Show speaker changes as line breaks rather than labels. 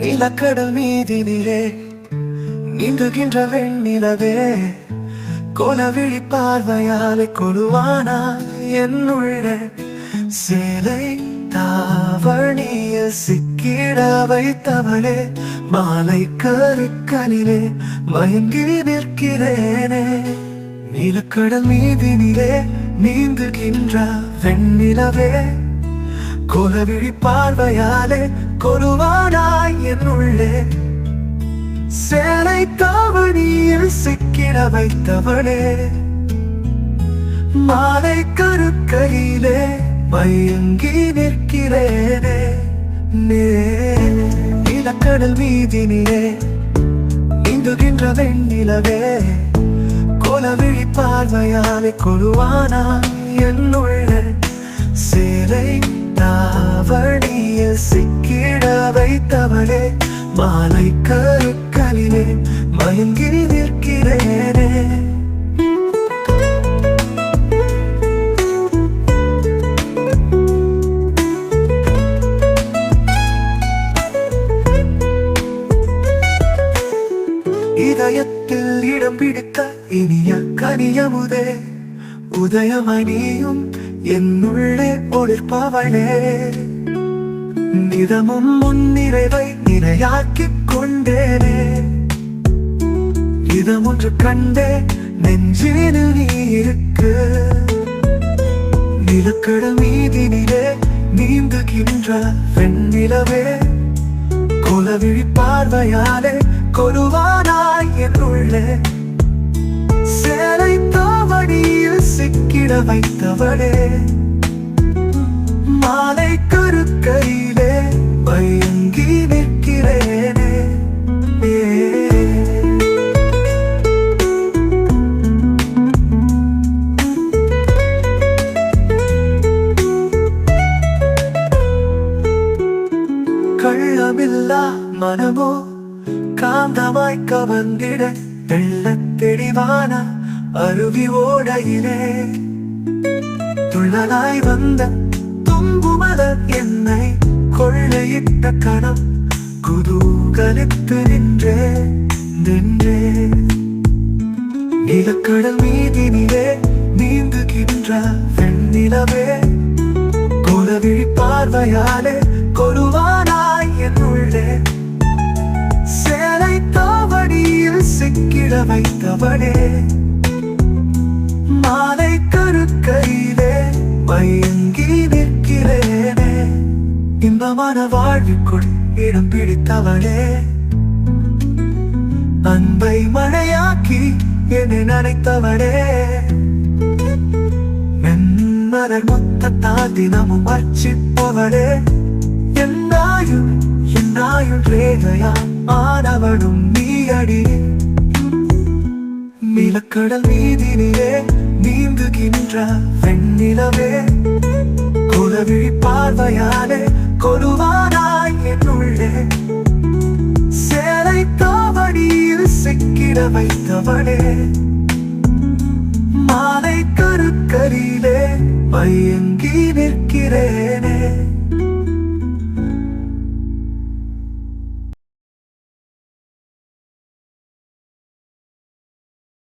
நிலக்கடல் மீதினிலே நீந்துகின்ற வெண்ணிலவே கோலவிழி பார்வையாலே கொலுவானா என்னுள்ள சேலை தாவணிய சிக்கிட வைத்தவளே மாலை கருக்கலிலே மயங்கி நிற்கிறேனே. நீலக்கடல் மீதினிலே நீந்துகின்ற வெண்ணிலவே கொலவிழி பார்வையாலே கொலுவானாய் என்னுள்ளே சேலை தாவணியில் சிக்கிட வைத்தவளே மாலை கருக்கையிலே மயங்கி நிற்கிறேனே. நே நிலக்கடல் வீதினிலே நீந்துகின்ற வெண்ணிலவே. கொலவிழி பார்வையாலே கொழுவானா என்னுள்ள சேலை சிக்கிட வைத்தவளே மாலை கருக்கலிலே மயங்கி நிற்கிறேனே. இதயத்தில் இடம் பிடித்த இனிய கனியமுதே உதயமணியும் என்னுள்ளே ஒளிர்பவளே. நிதமும் முன்னிறைவை நினையாக்கிக் கொண்டேனே. இதமொன்று கண்டே நெஞ்சினு நீ இருக்கு. நிலக்கட மீதினிலே நீந்துகின்ற வெண்ணிலவே. குலவிழி பார்வையாலே கொலுவானாய் என்னுள்ளே சேலை தாவடியில் சிக்கிட வைத்தவளே. மாலை காந்தமாய் கவர்ந்திட வெள்ள தெளிவான அருவி ஓடையிலே. துள்ளலாய் வந்த தும்புமலர் என்னை கொள்ளையிட்ட கணம் குதூகலித்து நின்றே நின்றே. நிலக்கடல் மீதினிலே நீந்துகின்ற வெண்ணிலவே குலவிழி பார்வையாலே தாவடியில் வைத்தவனே. மாலை கருக்கையிலே மயங்கி நிற்கிறேனே. இன்பமான வாழ்விற்குள் இடம் பிடித்தவனே. அன்பை மழையாக்கி என்னை நினைத்தவனே. மென்மலர் மொத்தத்தால் தினமும் அர்ச்சிப்பவனே. என்னாயுள் என்னாயுள் ரேகையா ஆனவனும் நீ அடி நிலக்கடல் வீதியிலே நீந்துகின்ற வெண்ணிலவே குலவிழி பார்வையாலே கொலுவானாய் என்னுள்ளே சேலை தாவடியில் சிக்கிட வைத்தவளே மாலை கருக்கரியிலே பையன்